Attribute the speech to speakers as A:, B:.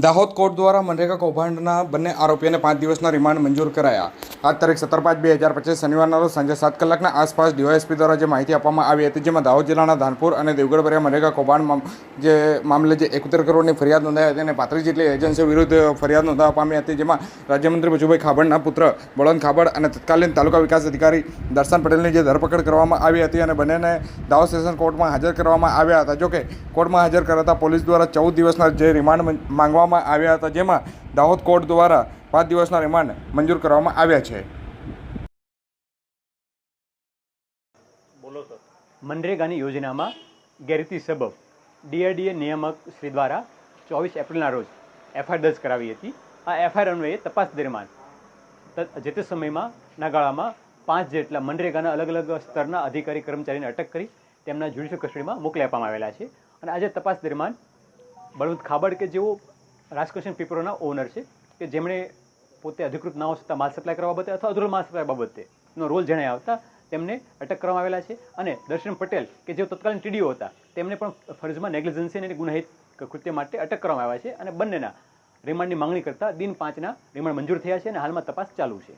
A: Dahod court દ્વારા મનરેગા કૌભાંડના બંને આરોપીઓને પાંચ દિવસના રિમાન્ડ મંજૂર કરાયા. આજ તારીખ સત્તર પાંચ બે હજાર પચીસ શનિવારના રોજ સાંજે સાત કલાકના આસપાસ ડીવાયએસપી દ્વારા જે માહિતી આપવામાં આવી હતી, જેમાં દાહોદ જિલ્લાના ધાનપુર અને દેવગઢ ભર્યા મનરેગા કૌભાંડ જે મામલે જે એકોતેર કરોડની ફરિયાદ નોંધાઈ હતી અને પાંત્રીસ જેટલી એજન્સીઓ વિરુદ્ધ ફરિયાદ નોંધાવવા પામી હતી, જેમાં રાજ્યમંત્રી ભજુભાઈ ખાબડના પુત્ર બળવંત ખાબડ અને તત્કાલીન તાલુકા વિકાસ અધિકારી દર્શન પટેલની જે ધરપકડ કરવામાં આવી હતી અને બંનેને દાહોદ સેશન કોર્ટમાં હાજર કરવામાં આવ્યા હતા. જોકે કોર્ટમાં હાજર કરાતા પોલીસ દ્વારા ચૌદ દિવસના જે રિમાન્ડ મં- માંગવામાં આવ્યા હતા, જેમાં દાહોદ કોર્ટ દ્વારા પાંચ દિવસના રિમાન્ડ મંજૂર કરવામાં આવ્યા છે.
B: મનરેગાની યોજનામાં ગેરરીતિ સબબ ડીઆરડીએ નિયામક શ્રી દ્વારા ચોવીસ એપ્રિલના રોજ એફઆઈઆર દર્જ કરાવી હતી. આ એફઆઈઆર અન્વયે તપાસ દરમિયાન જે તે સમયમાં નાગાળામાં પાંચ જેટલા મનરેગાના અલગ અલગ સ્તરના અધિકારી કર્મચારીને અટક કરી તેમના જ્યુડિશિયલ કસ્ટડીમાં મોકલી આપવામાં આવેલા છે. અને આજે તપાસ દરમિયાન બળવંત ખાબડ કે જેઓ રાજકૃષ્ણ પીપરોના ઓનર છે કે જેમણે પોતે અધિકૃત ના છતાં માલ સપ્લાય કરવા બાબતે અથવા અધૂરો માલ સપ્લાય બાબતે નો રોલ જણાય આવતા તેમને અટક કરવામાં આવેલા છે. અને દર્શન પટેલ, કે જેઓ તત્કાલીન ટીડીઓ હતા, તેમને પણ ફરજમાં નેગ્લિજન્સી અને ગુનાહિત કૃત્ય માટે અટક કરવામાં આવ્યા છે. અને બંનેના રિમાન્ડની માંગણી કરતા દિન પાંચના રિમાન્ડ મંજૂર થયા છે અને હાલમાં તપાસ ચાલુ છે.